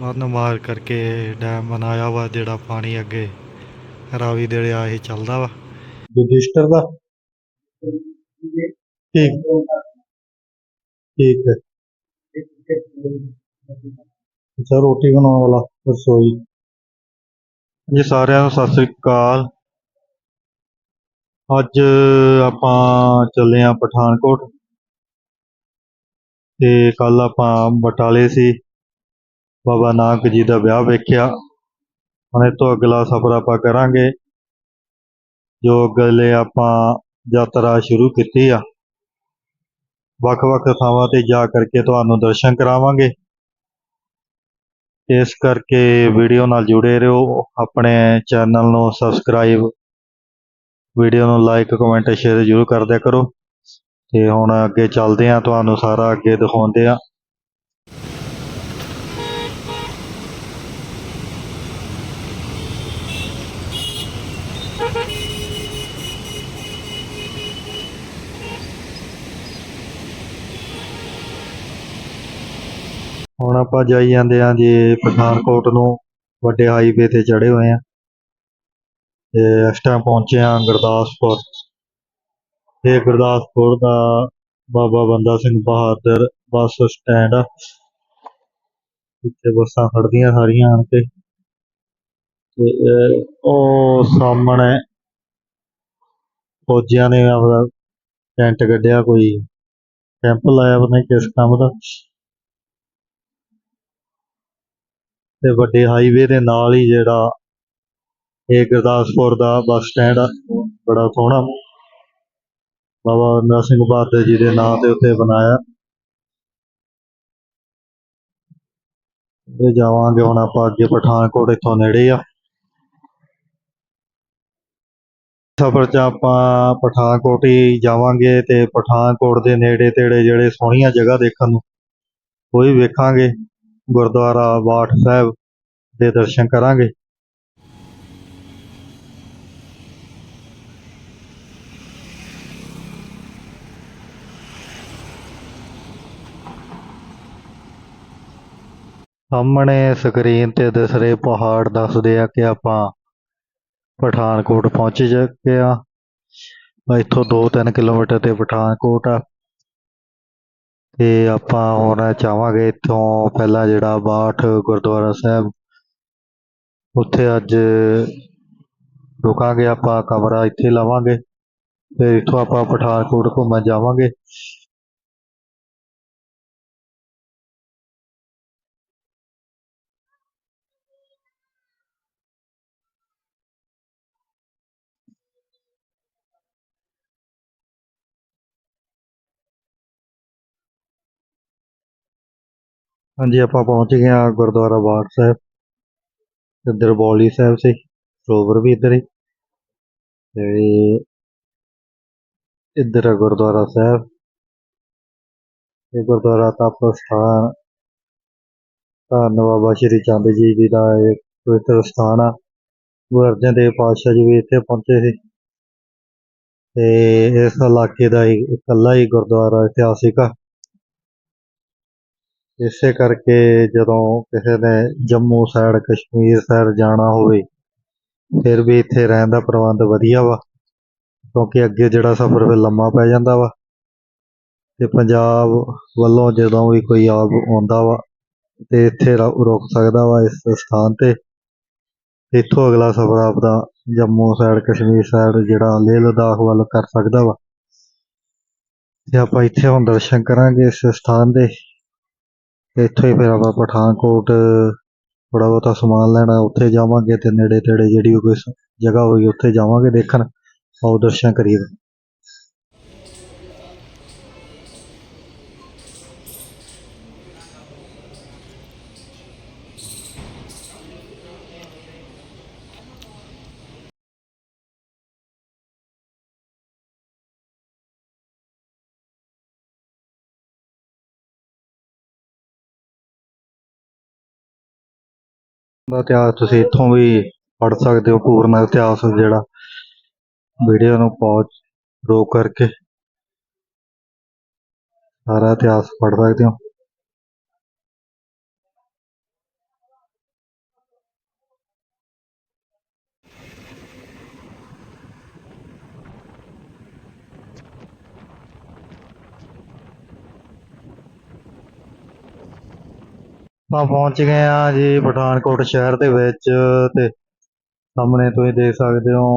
ਮਰਨ ਮਾਰ ਕਰਕੇ ਡੈਮ ਬਣਾਇਆ ਵਾ ਜਿਹੜਾ ਪਾਣੀ ਅੱਗੇ ਰਾਵੀ ਦੇ ਲਿਆ ਇਹ ਚੱਲਦਾ ਵਾ। ਰਜਿਸਟਰ ਦਾ? ਠੀਕ। ਠੀਕ ਹੈ। ਅੱਛਾ ਰੋਟੀ ਬਣਾਉਣ ਵਾਲਾ ਰਸੋਈ। ਜੀ ਸਾਰਿਆਂ ਨੂੰ ਸਤਿ ਸ੍ਰੀ ਅਕਾਲ। ਅੱਜ ਆਪਾਂ ਚੱਲੇ ਆ ਪਠਾਨਕੋਟ। ਤੇ ਕੱਲ ਆਪਾਂ ਬਟਾਲੇ ਸੀ। ਬਾਬਾ ਨਾਨਕ ਜੀ ਦਾ ਵਿਆਹ ਵੇਖਿਆ। ਹੁਣ ਇਹ ਤੋਂ ਅਗਲਾ ਸਫ਼ਰ ਆਪਾਂ ਕਰਾਂਗੇ, ਜੋ ਅਗਲੇ ਆਪਾਂ ਯਾਤਰਾ ਸ਼ੁਰੂ ਕੀਤੀ ਆ। ਵੱਖ-ਵੱਖ ਥਾਵਾਂ ਤੇ ਜਾ ਕਰਕੇ ਤੁਹਾਨੂੰ ਦਰਸ਼ਨ ਕਰਾਵਾਂਗੇ। ਇਸ ਕਰਕੇ ਵੀਡੀਓ ਨਾਲ ਜੁੜੇ ਰਹੋ। ਆਪਣੇ ਚੈਨਲ ਨੂੰ ਸਬਸਕ੍ਰਾਈਬ, ਵੀਡੀਓ ਨੂੰ ਲਾਈਕ, ਕਮੈਂਟ, ਸ਼ੇਅਰ ਜ਼ਰੂਰ ਕਰਦਿਆ ਕਰੋ। ਤੇ ਹੁਣ ਅੱਗੇ ਚੱਲਦੇ ਆ, ਤੁਹਾਨੂੰ ਸਾਰਾ ਅੱਗੇ ਦਿਖਾਉਂਦੇ ਆ। ਹੁਣ ਆਪਾਂ ਜਾਈ ਜਾਂਦੇ ਆ ਜੇ ਪਠਾਨਕੋਟ ਨੂੰ, ਵੱਡੇ ਹਾਈਵੇ ਤੇ ਚੜੇ ਹੋਏ ਆ ਤੇ ਇਸ ਟਾਈਮ ਪਹੁੰਚੇ ਆ ਗੁਰਦਾਸਪੁਰ। ਇਹ ਗੁਰਦਾਸਪੁਰ ਦਾ ਬਾਬਾ ਬੰਦਾ ਸਿੰਘ ਬਹਾਦਰ ਬੱਸ ਸਟੈਂਡ ਆ। ਇੱਥੇ ਬੱਸਾਂ ਖੜਦੀਆਂ ਸਾਰੀਆਂ ਆਣ ਕੇ। ਤੇ ਉਹ ਸਾਹਮਣੇ ਫੌਜੀਆਂ ਨੇ ਆਪਦਾ ਟੈਂਟ ਕੱਢਿਆ, ਕੋਈ ਕੈਂਪ ਲਾਇਆ ਪਤਾ ਨਹੀਂ ਕਿਸ ਕੰਮ ਦਾ। ਤੇ ਵੱਡੇ ਹਾਈਵੇ ਦੇ ਨਾਲ ਹੀ ਜਿਹੜਾ ਇਹ ਗੁਰਦਾਸਪੁਰ ਦਾ ਬੱਸ ਸਟੈਂਡ ਆ, ਬੜਾ ਸੋਹਣਾ। ਬਾਬਾ ਬੰਦਾ ਸਿੰਘ ਬਹਾਦਰ ਜੀ ਦੇ ਨਾਂ ਤੇ ਉੱਤੇ ਬਣਾਇਆ। ਤੇ ਜਾਵਾਂਗੇ ਹੁਣ ਆਪਾਂ ਅੱਗੇ ਪਠਾਨਕੋਟ, ਇੱਥੋਂ ਨੇੜੇ ਆ। ਸਫ਼ਰ 'ਚ ਆਪਾਂ ਪਠਾਨਕੋਟ ਹੀ ਜਾਵਾਂਗੇ ਤੇ ਪਠਾਨਕੋਟ ਦੇ ਨੇੜੇ ਤੇੜੇ ਜਿਹੜੇ ਸੋਹਣੀਆਂ ਜਗ੍ਹਾ ਦੇਖਣ ਨੂੰ, ਉਹ ਵੀ ਵੇਖਾਂਗੇ। ਗੁਰਦੁਆਰਾ ਬਾਠ ਸਾਹਿਬ ਦੇ ਦਰਸ਼ਨ ਕਰਾਂਗੇ। ਸਾਹਮਣੇ ਸਕਰੀਨ ਤੇ ਦਿਸ ਰਹੇ ਪਹਾੜ ਦੱਸਦੇ ਆ ਕਿ ਆਪਾਂ ਪਠਾਨਕੋਟ ਪਹੁੰਚ ਚੁੱਕੇ ਆ। ਇੱਥੋਂ 2-3 ਕਿਲੋਮੀਟਰ ਤੇ ਪਠਾਨਕੋਟ ਆ। ਤੇ ਆਪਾਂ ਹੁਣ ਚਾਹਵਾਂਗੇ ਇੱਥੋਂ ਪਹਿਲਾਂ ਜਿਹੜਾ ਬਾਠ ਗੁਰਦੁਆਰਾ ਸਾਹਿਬ। ਉੱਥੇ ਅੱਜ ਰੁਕਾਂਗੇ ਆਪਾਂ, ਕਮਰਾ ਇੱਥੇ ਲਵਾਂਗੇ ਫਿਰ ਇੱਥੋਂ ਆਪਾਂ ਪਠਾਨਕੋਟ ਘੁੰਮਣ ਜਾਵਾਂਗੇ। ਹਾਂਜੀ, ਆਪਾਂ ਪਹੁੰਚ ਗਏ ਆ ਗੁਰਦੁਆਰਾ ਬਾਠ ਸਾਹਿਬ ਇੱਧਰ ਬੌਲੀ ਸਾਹਿਬ ਸੀ, ਸਰੋਵਰ ਵੀ ਇੱਧਰ ਹੀ ਤੇ ਇੱਧਰ ਆ ਗੁਰਦੁਆਰਾ ਸਾਹਿਬ ਇਹ ਗੁਰਦੁਆਰਾ ਤਪ ਸਥਾਨ ਧੰਨ ਬਾਬਾ ਸ਼੍ਰੀ ਚੰਦ ਜੀ ਜੀ ਦਾ ਇਹ ਪਵਿੱਤਰ ਸਥਾਨ ਆ, ਗੁਰੂ ਅਰਜਨ ਦੇਵ ਪਾਤਸ਼ਾਹ ਜੀ ਵੀ ਇੱਥੇ ਪਹੁੰਚੇ ਸੀ ਤੇ ਇਸ ਇਲਾਕੇ ਦਾ ਹੀ ਇਕੱਲਾ ਹੀ ਗੁਰਦੁਆਰਾ ਇਤਿਹਾਸਿਕ ਆ। ਇਸੇ ਕਰਕੇ ਜਦੋਂ ਕਿਸੇ ਨੇ ਜੰਮੂ ਸਾਈਡ ਕਸ਼ਮੀਰ ਸਾਈਡ ਜਾਣਾ ਹੋਵੇ, ਫਿਰ ਵੀ ਇੱਥੇ ਰਹਿਣ ਦਾ ਪ੍ਰਬੰਧ ਵਧੀਆ ਵਾ, ਕਿਉਂਕਿ ਅੱਗੇ ਜਿਹੜਾ ਸਫ਼ਰ ਫਿਰ ਲੰਮਾ ਪੈ ਜਾਂਦਾ ਵਾ। ਤੇ ਪੰਜਾਬ ਵੱਲੋਂ ਜਦੋਂ ਵੀ ਕੋਈ ਆਪ ਆਉਂਦਾ ਵਾ, ਤੇ ਇੱਥੇ ਰੁਕ ਸਕਦਾ ਵਾ ਇਸ ਸਥਾਨ ਤੇ। ਇੱਥੋਂ ਅਗਲਾ ਸਫ਼ਰ ਆਪਦਾ ਜੰਮੂ ਸਾਈਡ ਕਸ਼ਮੀਰ ਸਾਈਡ ਜਿਹੜਾ ਲੇਹ ਲਦਾਖ ਵੱਲ ਕਰ ਸਕਦਾ ਵਾ। ਤੇ ਆਪਾਂ ਇੱਥੇ ਹੁਣ ਦਰਸ਼ਨ ਕਰਾਂਗੇ ਇਸ ਸਥਾਨ ਦੇ। ਇੱਥੋਂ ਹੀ ਫਿਰ ਆਪਾਂ ਪਠਾਨਕੋਟ ਥੋੜਾ ਬਹੁਤਾ ਸਮਾਨ ਲੈਣਾ, ਉੱਥੇ ਜਾਵਾਂਗੇ ਤੇ ਨੇੜੇ ਤੇੜੇ ਜਿਹੜੀ ਕੋਈ ਸ- ਜਗ੍ਹਾ ਹੋਈ ਉੱਥੇ ਜਾਵਾਂਗੇ ਦੇਖਣ। ਆਓ ਦਰਸ਼ਨ ਕਰੀਏ। ਦਾ ਇਤਿਹਾਸ ਤੁਸੀਂ ਇੱਥੋਂ ਵੀ ਪੜ੍ਹ ਸਕਦੇ ਹੋ, ਪੂਰਨ ਇਤਿਹਾਸ ਜਿਹੜਾ ਵੀਡੀਓ ਨੂੰ ਪੌਜ ਰੋਕ ਕਰਕੇ ਸਾਰਾ ਇਤਿਹਾਸ ਪੜ੍ਹ ਸਕਦੇ ਹੋ। ਆਪਾਂ ਪਹੁੰਚ ਗਏ ਆ ਜੀ ਪਠਾਨਕੋਟ ਸ਼ਹਿਰ ਦੇ ਵਿੱਚ ਤੇ ਸਾਹਮਣੇ ਤੁਸੀਂ ਦੇਖ ਸਕਦੇ ਹੋ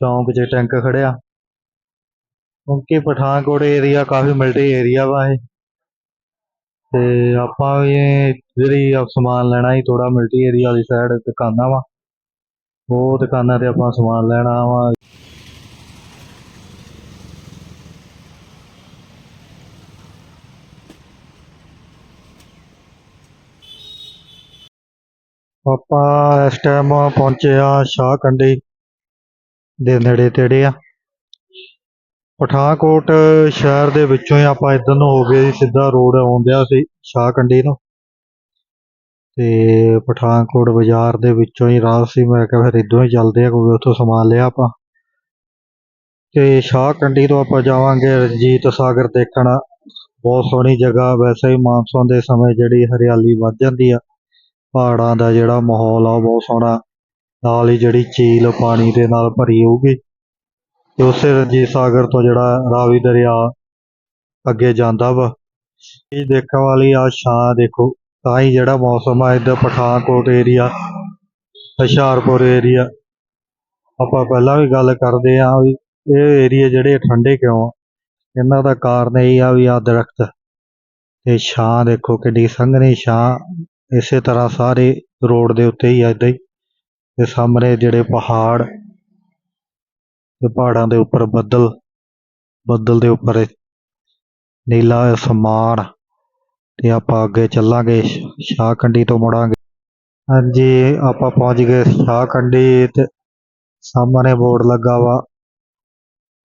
ਚੌਂਕ 'ਚ ਟੈਂਕ ਖੜਿਆ ਕਿਉਂਕਿ ਪਠਾਨਕੋਟ ਏਰੀਆ ਕਾਫੀ ਮਿਲਟਰੀ ਏਰੀਆ ਵਾ ਇਹ। ਤੇ ਆਪਾਂ ਵੀ ਜਿਹੜੀ ਆ ਸਮਾਨ ਲੈਣਾ ਸੀ ਥੋੜਾ ਮਿਲਟਰੀ ਏਰੀਆ ਵਾਲੀ ਸਾਈਡ ਦੁਕਾਨਾਂ ਵਾ। ਉਹ ਦੁਕਾਨਾਂ ਤੇ ਆਪਾਂ ਸਮਾਨ ਲੈਣਾ ਵਾ ਆਪਾਂ ਇਸ ਟਾਈਮ ਪਹੁੰਚੇ ਆ ਸ਼ਾਹ ਕੰਡੀ ਦੇ ਨੇੜੇ ਤੇੜੇ ਆ। ਪਠਾਨਕੋਟ ਸ਼ਹਿਰ ਦੇ ਵਿੱਚੋਂ ਹੀ ਆਪਾਂ ਇੱਧਰ ਨੂੰ ਹੋ ਗਏ ਸਿੱਧਾ ਰੋਡ ਆਉਂਦਿਆ ਸੀ ਸ਼ਾਹ ਨੂੰ। ਤੇ ਪਠਾਨਕੋਟ ਬਾਜ਼ਾਰ ਦੇ ਵਿੱਚੋਂ ਹੀ ਰਾਹ ਸੀ, ਮੈਂ ਕਿਹਾ ਫਿਰ ਇੱਧਰੋਂ ਹੀ ਚੱਲਦੇ ਆ, ਕਿਉਂਕਿ ਉੱਥੋਂ ਸਮਾਨ ਲਿਆ ਆਪਾਂ। ਤੇ ਸ਼ਾਹ ਤੋਂ ਆਪਾਂ ਜਾਵਾਂਗੇ ਰਣਜੀਤ ਸਾਗਰ ਦੇਖਣ। ਬਹੁਤ ਸੋਹਣੀ ਜਗ੍ਹਾ, ਵੈਸੇ ਹੀ ਮਾਨਸੂਨ ਦੇ ਸਮੇਂ ਜਿਹੜੀ ਹਰਿਆਲੀ ਵੱਧ ਜਾਂਦੀ ਆ। ਪਹਾੜਾਂ ਦਾ ਜਿਹੜਾ ਮਾਹੌਲ ਆ, ਉਹ ਬਹੁਤ ਸੋਹਣਾ। ਨਾਲ ਹੀ ਜਿਹੜੀ ਝੀਲ ਪਾਣੀ ਦੇ ਨਾਲ ਭਰੀ ਹੋਊਗੀ। ਤੇ ਉਸੇ ਰਣਜੀਤ ਸਾਗਰ ਤੋਂ ਜਿਹੜਾ ਰਾਵੀ ਦਰਿਆ ਅੱਗੇ ਜਾਂਦਾ ਵਾ। ਇਹ ਦੇਖਣ ਵਾਲੀ ਆ ਛਾਂ ਦੇਖੋ, ਤਾਂ ਹੀ ਜਿਹੜਾ ਮੌਸਮ ਆ, ਇੱਧਰ ਪਠਾਨਕੋਟ ਏਰੀਆ ਹੁਸ਼ਿਆਰਪੁਰ ਏਰੀਆ ਆਪਾਂ ਪਹਿਲਾਂ ਵੀ ਗੱਲ ਕਰਦੇ ਆ ਵੀ ਇਹ ਏਰੀਆ ਜਿਹੜੇ ਠੰਡੇ ਕਿਉਂ ਆ? ਇਹਨਾਂ ਦਾ ਕਾਰਨ ਇਹ ਆ ਵੀ ਆ ਦਰਖਤ। ਤੇ ਛਾਂ ਦੇਖੋ ਕਿੰਨੀ ਸੰਘਣੀ ਛਾਂ। ਇਸੇ ਤਰ੍ਹਾਂ ਸਾਰੇ ਰੋਡ ਦੇ ਉੱਤੇ ਹੀ ਆ ਏਦਾਂ ਹੀ। ਤੇ ਸਾਹਮਣੇ ਜਿਹੜੇ ਪਹਾੜ ਤੇ ਪਹਾੜਾਂ ਦੇ ਉੱਪਰ ਬੱਦਲ ਬੱਦਲ ਦੇ ਉੱਪਰ ਨੀਲਾ ਅਸਮਾਨ ਤੇ ਆਪਾਂ ਅੱਗੇ ਚੱਲਾਂਗੇ ਸ਼- ਸ਼ਾਹ ਕੰਡੀ ਤੋਂ ਮੁੜਾਂਗੇ। ਹਾਂਜੀ, ਆਪਾਂ ਪਹੁੰਚ ਗਏ ਸ਼ਾਹ ਕੰਡੀ ਤੇ ਸਾਹਮਣੇ ਬੋਰਡ ਲੱਗਾ ਵਾ।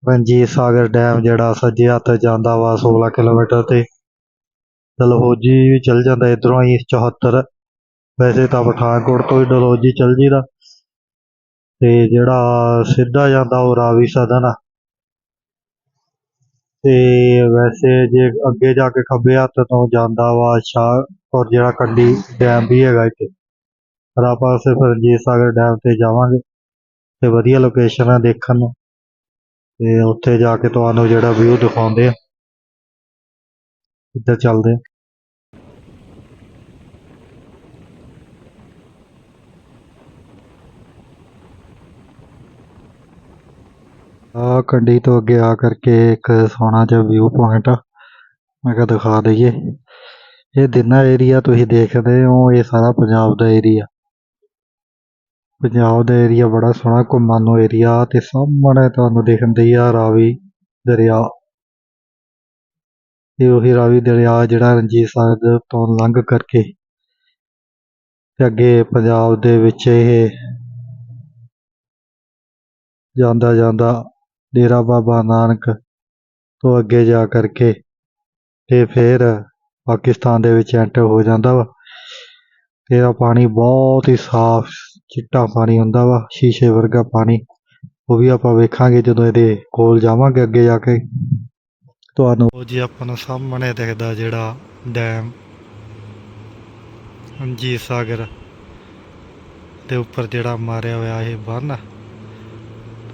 ਰਣਜੀਤ ਸਾਗਰ ਡੈਮ ਜਿਹੜਾ ਸੱਜੇ ਹੱਥ ਜਾਂਦਾ ਵਾ 16 ਕਿਲੋਮੀਟਰ ਤੇ। ਡਲਹੌਜੀ ਵੀ ਚੱਲ ਜਾਂਦਾ, ਇਧਰੋਂ ਹੀ 74 ਵੈਸੇ ਤਾਂ ਪਠਾਨਕੋਟ ਤੋਂ ਹੀ ਡਲਹੌਜੀ ਚੱਲ ਜੀਦਾ। ਤੇ ਜਿਹੜਾ ਸਿੱਧਾ ਜਾਂਦਾ ਉਹ ਰਾਵੀ ਸਦਨ ਆ। ਤੇ ਵੈਸੇ ਜੇ ਅੱਗੇ ਜਾ ਕੇ ਖੱਬੇ ਹੱਥ ਤੋਂ ਜਾਂਦਾ ਵਾ ਸ਼ਾਹ ਔਰ ਜਿਹੜਾ ਕੰਡੀ ਡੈਮ ਵੀ ਹੈਗਾ ਇੱਥੇ। ਪਰ ਆਪਾਂ ਸਿਰਫ ਰਣਜੀਤ ਸਾਗਰ ਡੈਮ ਤੇ ਜਾਵਾਂਗੇ। ਤੇ ਵਧੀਆ ਲੋਕੇਸ਼ਨ ਆ ਦੇਖਣ ਨੂੰ। ਤੇ ਉੱਥੇ ਜਾ ਕੇ ਤੁਹਾਨੂੰ ਜਿਹੜਾ ਵਿਊ ਦਿਖਾਉਂਦੇ ਆ। ਇੱਧਰ ਚੱਲਦੇ ਆ। ਆ ਕੰਡੀ ਤੋਂ ਅੱਗੇ ਆ ਕਰਕੇ ਇੱਕ ਸੋਹਣਾ ਜਿਹਾ ਵਿਊ ਪੁਆਇੰਟ ਆ। ਮੈਂ ਕਿਹਾ ਦਿਖਾ ਦਈਏ। ਇਹ ਦਿਨਾ ਏਰੀਆ ਤੁਸੀਂ ਦੇਖਦੇ ਹੋ, ਇਹ ਸਾਰਾ ਪੰਜਾਬ ਦਾ ਏਰੀਆ ਪੰਜਾਬ ਦਾ ਏਰੀਆ ਬੜਾ ਸੋਹਣਾ, ਘੁੰਮਣ ਨੂੰ ਏਰੀਆ ਤੇ ਸਾਹਮਣੇ ਤੁਹਾਨੂੰ ਦੇਖਣ ਦਈ ਆ ਰਾਵੀ ਦਰਿਆ। ਇਹ ਉਹੀ ਰਾਵੀ ਦਰਿਆ ਜਿਹੜਾ ਰਣਜੀਤ ਸਾਹਿਬ ਤੋਂ ਲੰਘ ਕਰਕੇ ਤੇ ਅੱਗੇ ਪੰਜਾਬ ਦੇ ਵਿੱਚ ਇਹ ਜਾਂਦਾ ਜਾਂਦਾ ਡੇਰਾ ਬਾਬਾ ਨਾਨਕ ਤੋਂ ਅੱਗੇ ਜਾ ਕਰਕੇ ਤੇ ਫਿਰ ਪਾਕਿਸਤਾਨ ਦੇ ਵਿੱਚ ਐਂਟਰ ਹੋ ਜਾਂਦਾ ਵਾ। ਤੇ ਇਹਦਾ ਪਾਣੀ ਬਹੁਤ ਹੀ ਸਾਫ਼, ਚਿੱਟਾ ਪਾਣੀ ਹੁੰਦਾ ਵਾ, ਸ਼ੀਸ਼ੇ ਵਰਗਾ ਪਾਣੀ। ਉਹ ਵੀ ਆਪਾਂ ਵੇਖਾਂਗੇ ਜਦੋਂ ਇਹਦੇ ਕੋਲ ਜਾਵਾਂਗੇ ਅੱਗੇ ਜਾ ਕੇ। ਤੁਹਾਨੂੰ ਉਹ ਜੀ ਆਪਾਂ ਨੂੰ ਸਾਹਮਣੇ ਦਿਖਦਾ ਜਿਹੜਾ ਡੈਮ ਰਣਜੀਤ ਸਾਗਰ ਦੇ ਉੱਪਰ ਜਿਹੜਾ ਮਾਰਿਆ ਹੋਇਆ ਇਹ ਬੰਨ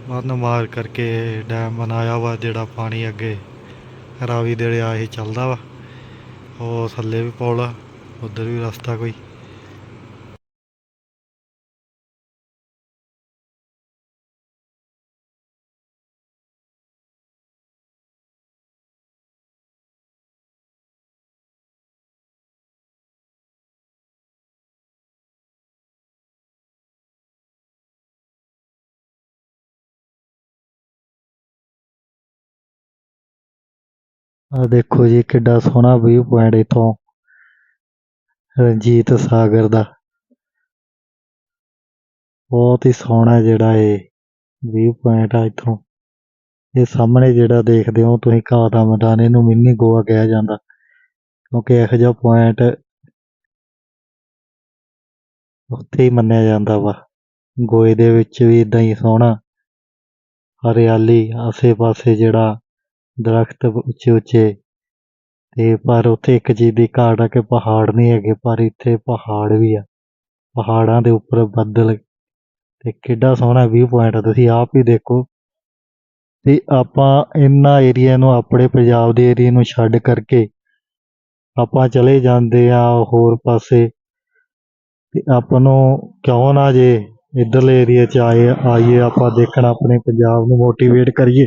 ਬੰਨ ਮਾਰ ਕਰਕੇ ਡੈਮ ਬਣਾਇਆ ਵਾ, ਜਿਹੜਾ ਪਾਣੀ ਅੱਗੇ ਰਾਵੀ ਦਰਿਆ ਇਹ ਚੱਲਦਾ ਵਾ। ਉਹ ਥੱਲੇ ਵੀ ਪੁਲ ਆ, ਉਧਰ ਵੀ ਰਸਤਾ ਕੋਈ। ਆ ਦੇਖੋ ਜੀ ਕਿੱਡਾ ਸੋਹਣਾ ਵਿਊ ਪੁਆਇੰਟ ਇਥੋਂ ਰਣਜੀਤ ਸਾਗਰ ਦਾ। ਬਹੁਤ ਹੀ ਸੋਹਣਾ ਜਿਹੜਾ ਇਹ ਵਿਊ ਪੁਆਇੰਟ ਆ ਇਥੋਂ। ਇਹ ਸਾਹਮਣੇ ਜਿਹੜਾ ਦੇਖਦੇ ਹੋ ਤੁਸੀਂ ਘਾਹ ਦਾ ਮੈਦਾਨ, ਇਹਨੂੰ ਮਿੰਨੀ ਗੋਆ ਕਿਹਾ ਜਾਂਦਾ। ਕਿਉਂਕਿ ਇਹੋ ਜਿਹਾ ਪੁਆਇੰਟ ਉੱਥੇ ਹੀ ਮੰਨਿਆ ਜਾਂਦਾ ਵਾ। ਗੋਏ ਦੇ ਵਿੱਚ ਵੀ ਇਦਾਂ ਹੀ ਸੋਹਣਾ, ਹਰਿਆਲੀ, ਆਸੇ-ਪਾਸੇ ਜਿਹੜਾ ਦਰਖਤ ਉੱਚੇ ਉੱਚੇ। ਤੇ ਪਰ ਉੱਥੇ ਇੱਕ ਚੀਜ਼ ਦੀ ਘਾਟ ਆ ਕਿ ਪਹਾੜ ਨਹੀਂ ਹੈਗੇ, ਪਰ ਇੱਥੇ ਪਹਾੜ ਵੀ ਆ। ਪਹਾੜਾਂ ਦੇ ਉੱਪਰ ਬੱਦਲ ਤੇ ਕਿੱਡਾ ਸੋਹਣਾ ਵਿਊ ਪੁਆਇੰਟ ਆ। ਤੁਸੀਂ ਆਪ ਹੀ ਦੇਖੋ। ਤੇ ਆਪਾਂ ਇਹਨਾਂ ਏਰੀਆ ਨੂੰ, ਆਪਣੇ ਪੰਜਾਬ ਦੇ ਏਰੀਆ ਨੂੰ ਛੱਡ ਕਰਕੇ ਆਪਾਂ ਚਲੇ ਜਾਂਦੇ ਆ ਹੋਰ ਪਾਸੇ। ਤੇ ਆਪਾਂ ਨੂੰ ਕਿਉਂ ਨਾ ਜੇ ਇੱਧਰਲੇ ਏਰੀਆ 'ਚ ਆਏ, ਆਈਏ, ਆਪਾਂ ਦੇਖਣ, ਆਪਣੇ ਪੰਜਾਬ ਨੂੰ ਮੋਟੀਵੇਟ ਕਰੀਏ।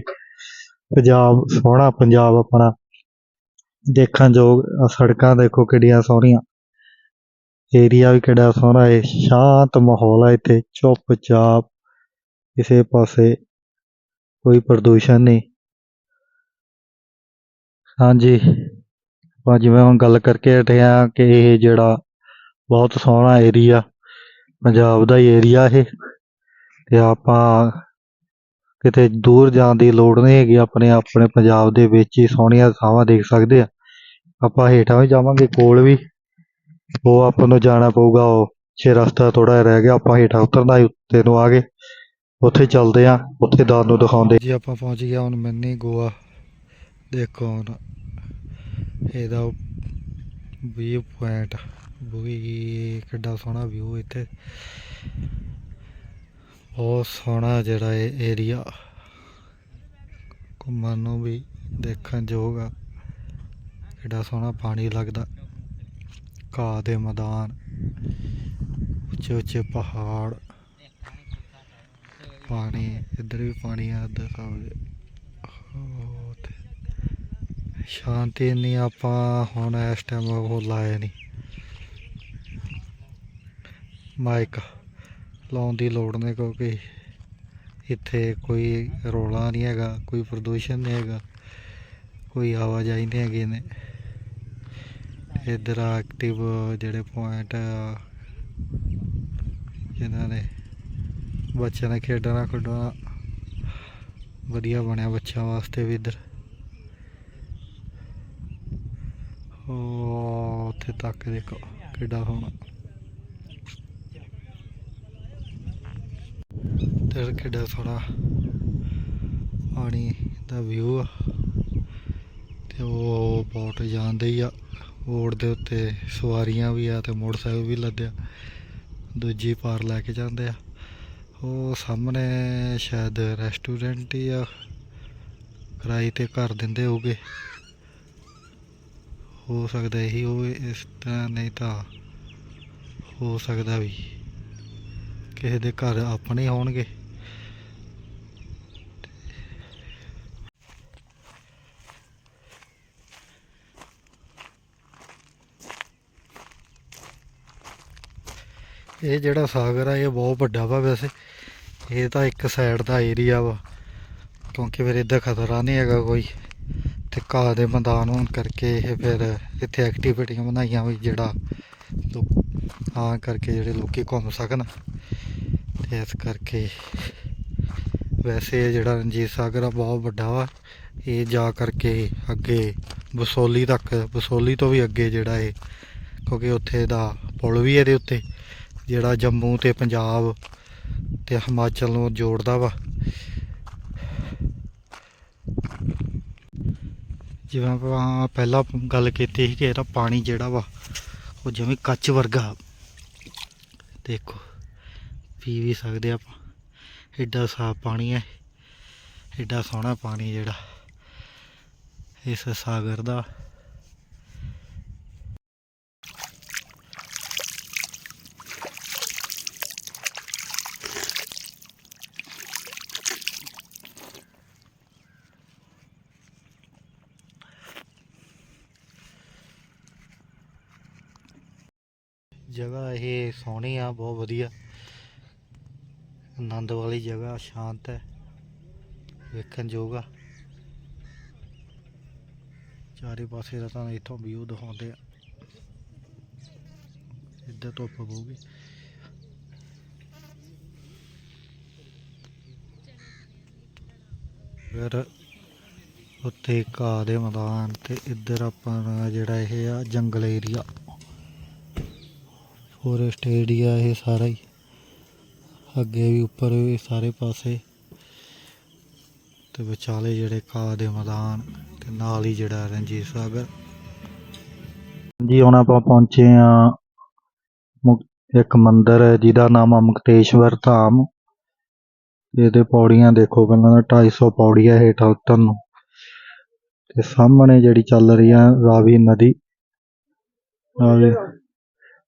ਪੰਜਾਬ ਸੋਹਣਾ, ਪੰਜਾਬ ਆਪਣਾ। ਦੇਖਣ ਯੋਗ ਸੜਕਾਂ ਦੇਖੋ ਕਿੱਡੀਆਂ ਸੋਹਣੀਆਂ। ਏਰੀਆ ਵੀ ਕਿੱਡਾ ਸੋਹਣਾ ਹੈ ਸ਼ਾਂਤ ਮਾਹੌਲ ਹੈ ਇੱਥੇ, ਚੁੱਪਚਾਪ ਕਿਸੇ ਪਾਸੇ ਕੋਈ ਪ੍ਰਦੂਸ਼ਣ ਨਹੀਂ। ਹਾਂਜੀ, ਆਪਾਂ ਜਿਵੇਂ ਹੁਣ ਗੱਲ ਕਰਕੇ ਹਟੇ ਆ ਕਿ ਇਹ ਜਿਹੜਾ ਬਹੁਤ ਸੋਹਣਾ ਏਰੀਆ, ਪੰਜਾਬ ਦਾ ਹੀ ਏਰੀਆ ਇਹ। ਤੇ ਆਪਾਂ ਕਿਤੇ ਦੂਰ ਜਾਣ ਦੀ ਲੋੜ ਨਹੀਂ ਹੈਗੀ, ਆਪਣੇ ਆਪਣੇ ਪੰਜਾਬ ਦੇ ਵਿੱਚ ਹੀ ਸੋਹਣੀਆਂ ਥਾਵਾਂ ਦੇਖ ਸਕਦੇ ਆ। ਆਪਾਂ ਹੇਠਾਂ ਵੀ ਜਾਵਾਂਗੇ, ਕੋਲ ਵੀ। ਉਹ ਆਪਾਂ ਨੂੰ ਜਾਣਾ ਪਊਗਾ, ਉਹ ਛੇ ਰਸਤਾ ਥੋੜਾ ਰਹਿ ਗਿਆ, ਆਪਾਂ ਹੇਠਾਂ ਉਤਰਨਾ ਹੀ ਉੱਤੇ ਨੂੰ ਆ ਗਏ। ਉੱਥੇ ਚੱਲਦੇ ਆ ਉੱਥੇ ਤੁਹਾਨੂੰ ਦਿਖਾਉਂਦੇ। ਜੀ, ਆਪਾਂ ਪਹੁੰਚ ਗਿਆ ਹੁਣ ਮਿੰਨੀ ਗੋਆ। ਦੇਖੋ ਹੁਣ, ਇਹਦਾ ਵਿਊ ਪੁਆਇੰਟ ਵੀ ਕਿੱਡਾ ਸੋਹਣਾ ਵਿਊ ਇੱਥੇ। ਬਹੁਤ ਸੋਹਣਾ ਜਿਹੜਾ ਇਹ ਏਰੀਆ ਘੁੰਮਣ ਨੂੰ ਵੀ ਦੇਖਣ ਯੋਗ ਆ। ਕਿੱਡਾ ਸੋਹਣਾ ਪਾਣੀ ਲੱਗਦਾ। ਘਾਹ ਦੇ ਮੈਦਾਨ, ਉੱਚੇ ਉੱਚੇ ਪਹਾੜ, ਪਾਣੀ, ਇੱਧਰ ਵੀ ਪਾਣੀ ਆ ਇੱਧਰ ਸਾਹਮਣੇ। ਸ਼ਾਂਤੀ ਨਹੀਂ ਆਪਾਂ ਹੁਣ ਇਸ ਟਾਈਮ ਉਹ ਲਾਇਆ ਨਹੀਂ ਮਾਈਕ ਲਾਉਣ ਦੀ ਲੋੜ ਨਹੀਂ ਕਿਉਂਕਿ ਇੱਥੇ ਕੋਈ ਰੋਲਾ ਨਹੀਂ ਹੈਗਾ, ਕੋਈ ਪ੍ਰਦੂਸ਼ਣ ਨਹੀਂ ਹੈਗਾ, ਕੋਈ ਆਵਾਜਾਈ ਨਹੀਂ ਹੈਗੀ ਨੇ ਇੱਧਰ ਐਕਟਿਵ ਜਿਹੜੇ ਪੁਆਇੰਟ ਆ, ਜਿਨ੍ਹਾਂ ਨੇ ਬੱਚਿਆਂ ਨੇ ਖੇਡਣਾ ਖੁੱਡਣਾ, ਵਧੀਆ ਬਣਿਆ ਬੱਚਿਆਂ ਵਾਸਤੇ ਵੀ ਇੱਧਰ। ਉਹ ਉੱਥੇ ਤੱਕ ਦੇਖੋ ਕਿੱਡਾ ਹੋਣਾ। ਤੇ ਕਿੱਡਾ ਸੋਹਣਾ ਪਾਣੀ ਦਾ ਵਿਊ ਆ ਤੇ ਉਹ ਬੋਟ ਜਾਂਦੇ ਹੀ ਆ। ਬੋਟ ਦੇ ਉੱਤੇ ਸਵਾਰੀਆਂ ਵੀ ਆ ਤੇ ਮੋਟਰਸਾਈਕਲ ਵੀ ਲੱਦਿਆ। ਦੂਜੀ ਪਾਰ ਲੈ ਕੇ ਜਾਂਦੇ ਆ। ਉਹ ਸਾਹਮਣੇ ਸ਼ਾਇਦ ਰੈਸਟੋਰੈਂਟ ਹੀ ਆ। ਕਿਰਾਏ ਤੇ ਘਰ ਦਿੰਦੇ ਹੋਗੇ ਹੋ ਸਕਦਾ ਇਹੀ ਹੋਵੇ, ਇਸ ਤਰ੍ਹਾਂ ਨਹੀਂ ਤਾਂ ਹੋ ਸਕਦਾ ਵੀ ਕਿਸੇ ਦੇ ਘਰ ਆਪਣੇ ਹੋਣਗੇ। ਇਹ ਜਿਹੜਾ ਸਾਗਰ ਆ, ਇਹ ਬਹੁਤ ਵੱਡਾ ਵਾ ਵੈਸੇ। ਇਹ ਤਾਂ ਇੱਕ ਸਾਈਡ ਦਾ ਏਰੀਆ ਵਾ, ਕਿਉਂਕਿ ਫਿਰ ਇੱਧਰ ਖਤਰਾ ਨਹੀਂ ਹੈਗਾ ਕੋਈ। ਤੇ ਘਾਹ ਦੇ ਮੈਦਾਨ ਹੋਣ ਕਰਕੇ ਇਹ ਫਿਰ ਇੱਥੇ ਐਕਟੀਵਿਟੀਆਂ ਬਣਾਈਆਂ ਵੀ ਜਿਹੜਾ ਲੋ- ਹਾਂ ਕਰਕੇ ਜਿਹੜੇ ਲੋਕੀ ਘੁੰਮ ਸਕਣ। ਤੇ ਇਸ ਕਰਕੇ ਵੈਸੇ ਜਿਹੜਾ ਰਣਜੀਤ ਸਾਗਰ ਆ, ਬਹੁਤ ਵੱਡਾ ਵਾ। ਇਹ ਜਾ ਕਰਕੇ ਅੱਗੇ ਬਸੋਲੀ ਤੱਕ, ਬਸੋਲੀ ਤੋਂ ਵੀ ਅੱਗੇ ਜਿਹੜਾ ਇਹ, ਕਿਉਂਕਿ ਉੱਥੇ ਦਾ ਪੁਲ ਵੀ ਇਹਦੇ ਉੱਤੇ। ਜਿਹੜਾ ਜੰਮੂ ਤੇ ਪੰਜਾਬ ਤੇ ਹਿਮਾਚਲ ਨੂੰ ਜੋੜਦਾ ਵਾ। ਜਿਵੇਂ ਆਪਾਂ ਪਹਿਲਾਂ ਗੱਲ ਕੀਤੀ ਸੀ ਕਿ ਇਹਦਾ ਪਾਣੀ ਜਿਹੜਾ ਵਾ, ਉਹ ਜਿਵੇਂ ਕੱਚ ਵਰਗਾ। ਦੇਖੋ, ਪੀ ਵੀ ਸਕਦੇ ਆਪਾਂ। ਐਡਾ ਸਾਫ਼ ਪਾਣੀ ਹੈ ਐਡਾ ਸੋਹਣਾ ਪਾਣੀ ਜਿਹੜਾ ਇਸ ਸਾਗਰ ਦਾ। ਜਗ੍ਹਾ ਇਹ ਸੋਹਣੀ ਆ, ਬਹੁਤ ਵਧੀਆ। ਆਨੰਦ ਵਾਲੀ ਜਗ੍ਹਾ, ਸ਼ਾਂਤ ਹੈ। ਵੇਖਣ ਯੋਗ ਆ। ਚਾਰੇ ਪਾਸੇ ਦਾ ਤੁਹਾਨੂੰ ਇੱਥੋਂ ਵਿਊ ਦਿਖਾਉਂਦੇ ਆ। ਇੱਧਰ ਧੁੱਪ ਪਊਗੀ। ਫਿਰ ਉੱਤੇ ਘਾਹ ਦੇ ਮੈਦਾਨ ਤੇ ਇੱਧਰ ਆਪਾਂ ਜਿਹੜਾ ਇਹ ਆ, ਜੰਗਲ ਏਰੀਆ ਫੋਰੈਸਟ ਏਰੀਆ ਇਹ ਸਾਰਾ ਹੀ। ਅੱਗੇ ਵੀ ਉੱਪਰ ਵੀ ਸਾਰੇ ਪਾਸੇ। ਤੇ ਵਿਚਾਲੇ ਜਿਹੜੇ ਘਾਹ ਦੇ ਮੈਦਾਨ ਤੇ ਨਾਲ ਹੀ ਜਿਹੜਾ ਰਣਜੀਤ ਸਾਗਰ। ਜੀ, ਹੁਣ ਆਪਾਂ ਪਹੁੰਚੇ ਆ ਇੱਕ ਮੰਦਿਰ ਹੈ ਜਿਹਦਾ ਨਾਮ ਆ ਮੁਕਤੇਸ਼ਵਰ ਧਾਮ। ਇਹਦੇ ਪੌੜੀਆਂ ਦੇਖੋ ਪਹਿਲਾਂ ਤਾਂ 250 ਪੌੜੀਆਂ ਹੇਠਾਂ ਉਤਰਨ ਨੂੰ। ਤੇ ਸਾਹਮਣੇ ਜਿਹੜੀ ਚੱਲ ਰਹੀ ਆ ਰਾਵੀ ਨਦੀ ਆਵੇ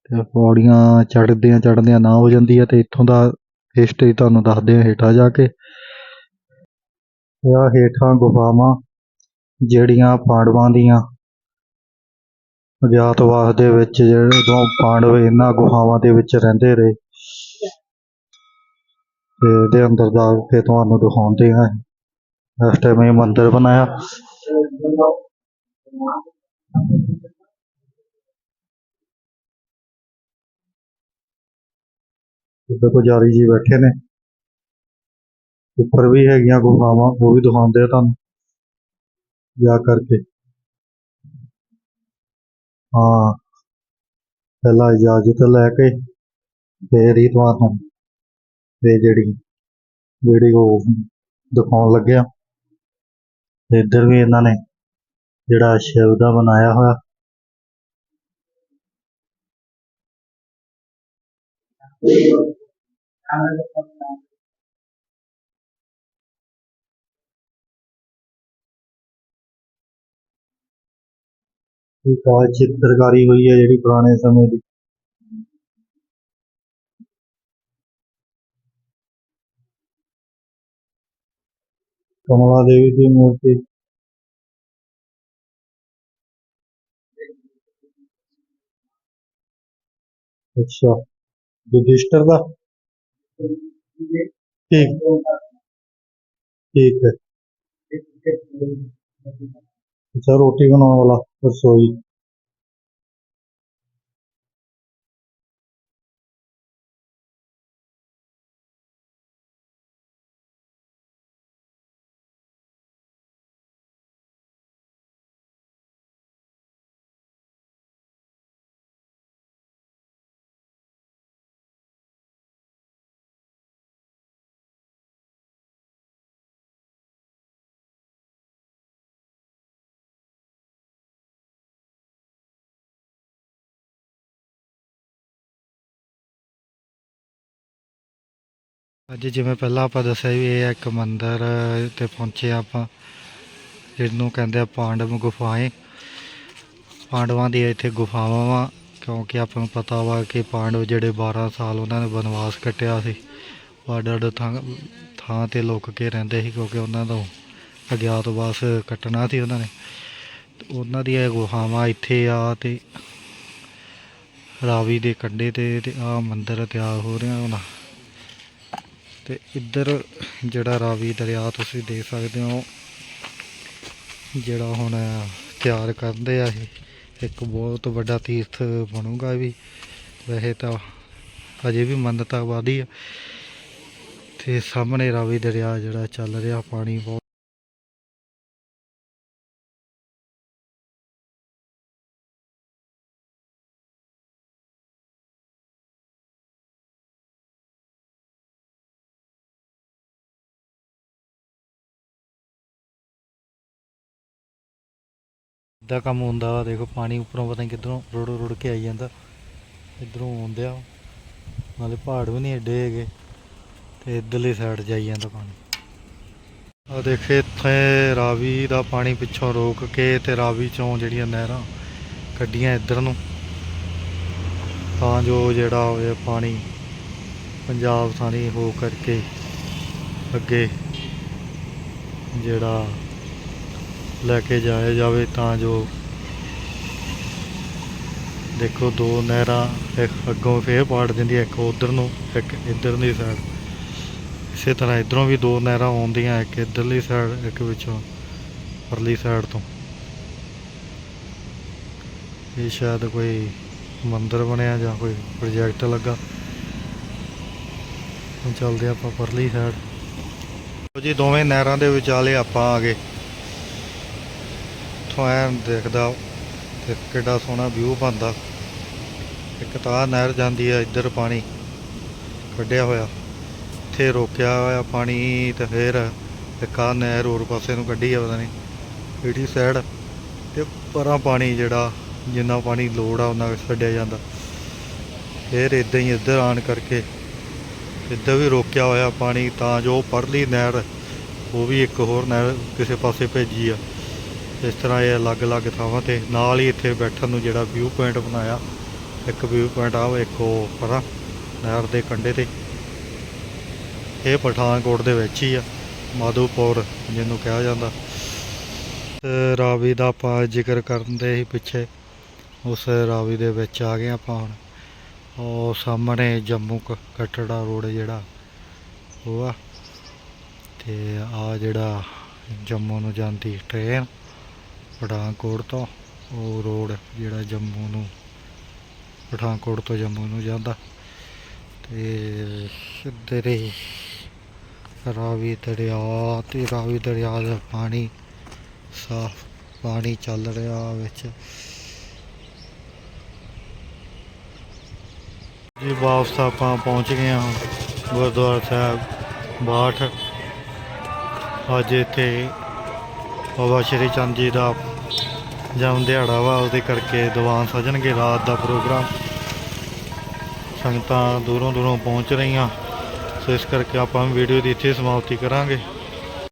ਤੇ ਪੌੜੀਆਂ ਚੜ੍ਹਦਿਆਂ ਚੜ੍ਹਦਿਆਂ ਨਾ ਹੋ ਜਾਂਦੀ ਹੈ ਤੇ ਇੱਥੋਂ ਦਾ ਹਿਸਟਰੀ ਤੁਹਾਨੂੰ ਦੱਸਦੇ ਆ ਹੇਠਾਂ ਜਾ ਕੇ। ਇਹ ਹੇਠਾਂ ਗੁਫਾਵਾਂ ਜਿਹੜੀਆਂ ਪਾਂਡਵਾਂ ਦੀਆਂ, ਅਗਿਆਤਵਾਸ ਦੇ ਵਿੱਚ ਜਦੋਂ ਪਾਂਡਵ ਇਹਨਾਂ ਗੁਫਾਵਾਂ ਦੇ ਵਿੱਚ ਰਹਿੰਦੇ ਰਹੇ, ਤੇ ਇਹਦੇ ਅੰਦਰ ਜਾ ਕੇ ਤੁਹਾਨੂੰ ਦਿਖਾਉਂਦੇ ਆ। ਇਸ ਟਾਈਮ ਇਹ ਮੰਦਿਰ ਬਣਾਇਆ। ਇੱਥੇ ਪੁਜਾਰੀ ਜੀ ਬੈਠੇ ਨੇ। ਉੱਪਰ ਵੀ ਹੈਗੀਆਂ ਗੁਫਾਵਾਂ, ਉਹ ਵੀ ਦਿਖਾਉਂਦੇ ਆ ਤੁਹਾਨੂੰ। ਜਾ ਕਰਕੇ। ਹਾਂ। ਪਹਿਲਾਂ ਇਜਾਜ਼ਤ ਲੈ ਕੇ, ਫੇਰ ਹੀ ਤੁਹਾਨੂੰ ਇਹ ਜਿਹੜੀ ਉਹ ਦਿਖਾਉਣ ਲੱਗਿਆ। ਤੇ ਇੱਧਰ ਵੀ ਇਹਨਾਂ ਨੇ ਜਿਹੜਾ ਸ਼ਿਵ ਦਾ ਬਣਾਇਆ ਹੋਇਆ। ਇੱਕ ਆ ਚਿੱਤਰਕਾਰੀ ਹੋਈ ਹੈ ਜਿਹੜੀ ਪੁਰਾਣੇ ਸਮੇਂ ਦੀ ਕਮਲਾ ਦੇਵੀ ਦੀ ਮੂਰਤੀ ਅੱਛਾ ਯੁਧਿਸ਼ਟਰ ਦਾ ਠੀਕ। ਠੀਕ ਹੈ। ਅੱਛਾ ਰੋਟੀ ਬਣਾਉਣ ਵਾਲਾ ਰਸੋਈ। ਅੱਜ ਜਿਵੇਂ ਪਹਿਲਾਂ ਆਪਾਂ ਦੱਸਿਆ ਵੀ ਇਹ ਇੱਕ ਮੰਦਿਰ ਤੇ ਪਹੁੰਚੇ ਆਪਾਂ, ਜਿਹਨੂੰ ਕਹਿੰਦੇ ਆ ਪਾਂਡਵ ਗੁਫਾਏ। ਪਾਂਡਵਾਂ ਦੀ ਇੱਥੇ ਗੁਫਾਵਾਂ ਵਾ, ਕਿਉਂਕਿ ਆਪਾਂ ਨੂੰ ਪਤਾ ਵਾ ਕਿ ਪਾਂਡਵ ਜਿਹੜੇ 12 ਸਾਲ ਉਹਨਾਂ ਨੇ ਬਨਵਾਸ ਕੱਟਿਆ ਸੀ ਉਹ ਅੱਡ ਅੱਡ ਥਾਂ ਥਾਂ ਤੇ ਲੁੱਕ ਕੇ ਰਹਿੰਦੇ ਸੀ ਕਿਉਂਕਿ ਉਹਨਾਂ ਦਾ ਅਗਿਆਤਵਾਸ ਕੱਟਣਾ ਸੀ ਉਹਨਾਂ ਨੇ। ਤੇ ਉਹਨਾਂ ਦੀਆਂ ਗੁਫਾਵਾਂ ਇੱਥੇ ਆ ਤੇ ਰਾਵੀ ਦੇ ਕੰਢੇ ਤੇ ਤੇ ਆ ਮੰਦਿਰ ਤਿਆਰ ਹੋ ਰਿਹਾ ਉਹਨਾਂ ਤੇ ਇੱਧਰ ਜਿਹੜਾ ਰਾਵੀ ਦਰਿਆ ਤੁਸੀਂ ਦੇਖ ਸਕਦੇ ਹੋ, ਜਿਹੜਾ ਹੁਣ ਤਿਆਰ ਕਰਦੇ ਆ ਇਹ, ਇੱਕ ਬਹੁਤ ਵੱਡਾ ਤੀਰਥ ਬਣੂਗਾ ਵੀ। ਵੈਸੇ ਤਾਂ ਅਜੇ ਵੀ ਮੰਨਤਾ ਵਾਦੀ ਆ। ਤੇ ਸਾਹਮਣੇ ਰਾਵੀ ਦਰਿਆ ਜਿਹੜਾ ਚੱਲ ਰਿਹਾ, ਪਾਣੀ ਬਹੁਤ ਦਾ ਕੰਮ ਹੁੰਦਾ ਵਾ, ਦੇਖੋ ਪਾਣੀ ਉੱਪਰੋਂ ਪਤਾ ਨਹੀਂ ਕਿੱਧਰੋਂ ਰੁੜ ਰੁੜ ਕੇ ਆਈ ਜਾਂਦਾ। ਇਧਰੋਂ ਆਉਂਦਿਆ ਨਾਲੇ ਪਹਾੜ ਵੀ ਨਹੀਂ ਏਡੇ ਹੈਗੇ ਤੇ ਇਧਰਲੀ ਸਾਈਡ ਜਾਈ ਜਾਂਦਾ ਪਾਣੀ। ਆ ਦੇਖੇ ਇੱਥੇ ਰਾਵੀ ਦਾ ਪਾਣੀ ਪਿੱਛੋਂ ਰੋਕ ਕੇ ਤੇ ਰਾਵੀ ਚੋਂ ਜਿਹੜੀਆਂ ਨਹਿਰਾਂ ਕੱਢੀਆਂ ਇੱਧਰ ਨੂੰ। ਤਾਂ ਜੋ ਜਿਹੜਾ ਹੋਵੇ ਪਾਣੀ ਪੰਜਾਬ ਥਾਣੀ ਹੋ ਕਰਕੇ ਅੱਗੇ ਜਿਹੜਾ ਲੈ ਕੇ ਜਾਇਆ ਜਾਵੇ ਤਾਂ ਜੋ ਦੇਖੋ ਦੋ ਨਹਿਰਾਂ ਇੱਕ ਅੱਗੋਂ ਫੇਰ ਪਾੜ ਦਿੰਦੀ ਇੱਕ ਉਧਰ ਨੂੰ, ਇੱਕ ਇੱਧਰ ਦੀ ਸਾਈਡ ਇਸੇ ਤਰ੍ਹਾਂ ਇਧਰੋਂ ਵੀ ਦੋ ਨਹਿਰਾਂ ਆਉਂਦੀਆਂ, ਇੱਕ ਇੱਧਰਲੀ ਸਾਈਡ ਇੱਕ ਵਿੱਚੋਂ ਪਰਲੀ ਸਾਈਡ ਤੋਂ। ਇਹ ਸ਼ਾਇਦ ਕੋਈ ਮੰਦਿਰ ਬਣਿਆ ਜਾਂ ਕੋਈ ਪ੍ਰੋਜੈਕਟ ਲੱਗਾ। ਹੁਣ ਚੱਲਦੇ ਆਪਾਂ ਪਰਲੀ ਸਾਈਡ ਜੀ, ਦੋਵੇਂ ਨਹਿਰਾਂ ਦੇ ਵਿਚਾਲੇ ਆਪਾਂ ਆ ਗਏ। ਇੱਥੋਂ ਐਨ ਦੇਖਦਾ ਤੇ ਕਿੱਡਾ ਸੋਹਣਾ ਵਿਊ ਬਣਦਾ। ਇੱਕ ਤਾਂ ਨਹਿਰ ਜਾਂਦੀ ਹੈ ਇੱਧਰ ਪਾਣੀ ਕੱਢਿਆ ਹੋਇਆ। ਇੱਥੇ ਰੋਕਿਆ ਹੋਇਆ ਪਾਣੀ ਤੇ ਫਿਰ ਇੱਕ ਆਹ ਨਹਿਰ ਹੋਰ ਪਾਸੇ ਨੂੰ ਕੱਢੀ ਆ, ਪਤਾ ਨਹੀਂ ਕਿਹੜੀ ਸਾਈਡ ਤੇ ਪਰਾਂ ਪਾਣੀ ਜਿਹੜਾ, ਜਿੰਨਾ ਪਾਣੀ ਲੋੜ ਆ, ਉਹਨਾਂ ਛੱਡਿਆ ਜਾਂਦਾ। ਫਿਰ ਇਦਾਂ ਹੀ ਇੱਧਰ ਆਣ ਕਰਕੇ ਇੱਧਰ ਵੀ ਰੋਕਿਆ ਹੋਇਆ ਪਾਣੀ, ਤਾਂ ਜੋ ਪਰਲੀ ਨਹਿਰ, ਉਹ ਵੀ ਇੱਕ ਹੋਰ ਨਹਿਰ ਕਿਸੇ ਪਾਸੇ ਭੇਜੀ ਆ। ਇਸ ਤਰ੍ਹਾਂ ਇਹ ਅਲੱਗ-ਅਲੱਗ ਥਾਵਾਂ ਤੇ ਨਾਲ ਹੀ ਇੱਥੇ ਬੈਠਣ ਨੂੰ ਜਿਹੜਾ ਵਿਊ ਪੁਆਇੰਟ ਬਣਾਇਆ, ਇੱਕ ਵਿਊ ਪੁਆਇੰਟ ਆ ਇੱਕ ਉਹ ਪਰਾਂ ਨਹਿਰ ਦੇ ਕੰਢੇ ਤੇ। ਇਹ ਪਠਾਨਕੋਟ ਦੇ ਵਿੱਚ ਹੀ ਆ, ਮਾਧੋਪੁਰ ਜਿਹਨੂੰ ਕਿਹਾ ਜਾਂਦਾ। ਰਾਵੀ ਦਾ ਆਪਾਂ ਜ਼ਿਕਰ ਕਰਨ ਦੇ ਹੀ ਪਿੱਛੇ ਉਸ ਰਾਵੀ ਦੇ ਵਿੱਚ ਆ ਗਏ ਆਪਾਂ ਹੁਣ। ਉਹ ਸਾਹਮਣੇ ਜੰਮੂ ਕ- ਕਟੜਾ ਰੋਡ ਜਿਹੜਾ ਉਹ ਆ। ਤੇ ਆ ਜਿਹੜਾ ਜੰਮੂ ਨੂੰ ਜਾਂਦੀ ਟ੍ਰੇਨ ਪਠਾਨਕੋਟ ਤੋਂ ਉਹ ਰੋਡ ਜਿਹੜਾ ਜੰਮੂ ਨੂੰ, ਪਠਾਨਕੋਟ ਤੋਂ ਜੰਮੂ ਨੂੰ ਜਾਂਦਾ ਤੇ ਇੱਧਰ ਹੀ ਰਾਵੀ ਦਰਿਆ ਤੇ ਰਾਵੀ ਦਰਿਆ ਦਾ ਪਾਣੀ, ਸਾਫ਼ ਪਾਣੀ ਚੱਲ ਰਿਹਾ ਵਿੱਚ। ਜੀ ਵਾਪਸ ਆਪਾਂ ਪਹੁੰਚ ਗਏ ਹਾਂ ਗੁਰਦੁਆਰਾ ਸਾਹਿਬ ਬਾਠ। ਅੱਜ ਇੱਥੇ ਬਾਬਾ ਸ਼੍ਰੀ ਚੰਦ ਜੀ ਦਾ ਜਨਮ ਦਿਹਾੜਾ ਵਾ, ਉਹਦੇ ਕਰਕੇ ਦੀਵਾਨ ਸਜਣਗੇ ਰਾਤ ਦਾ ਪ੍ਰੋਗਰਾਮ। ਸੰਗਤਾਂ ਦੂਰੋਂ ਦੂਰੋਂ ਪਹੁੰਚ ਰਹੀਆਂ, ਸੋ ਇਸ ਕਰਕੇ ਆਪਾਂ ਵੀਡੀਓ ਦੀ ਇੱਥੇ ਸਮਾਪਤੀ ਕਰਾਂਗੇ।